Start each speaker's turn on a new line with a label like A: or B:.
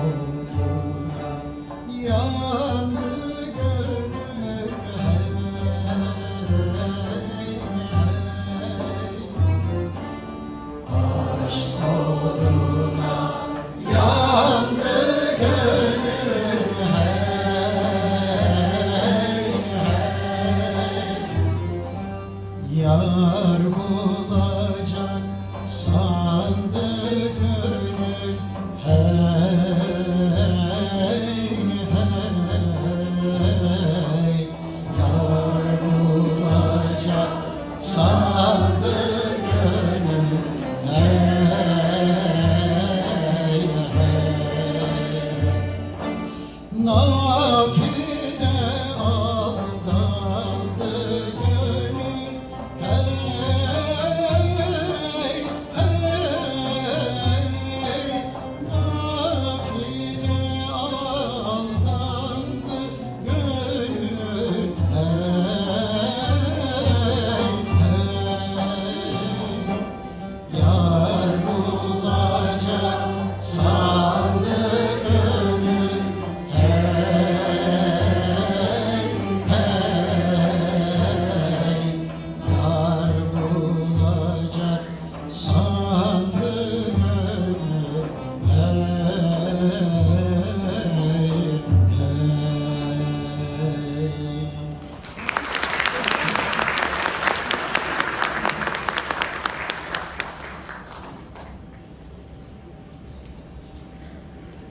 A: Uğruna yandı gönül Aşk uğruna yandı gönül hey, hey. Yar bulacak sandık No.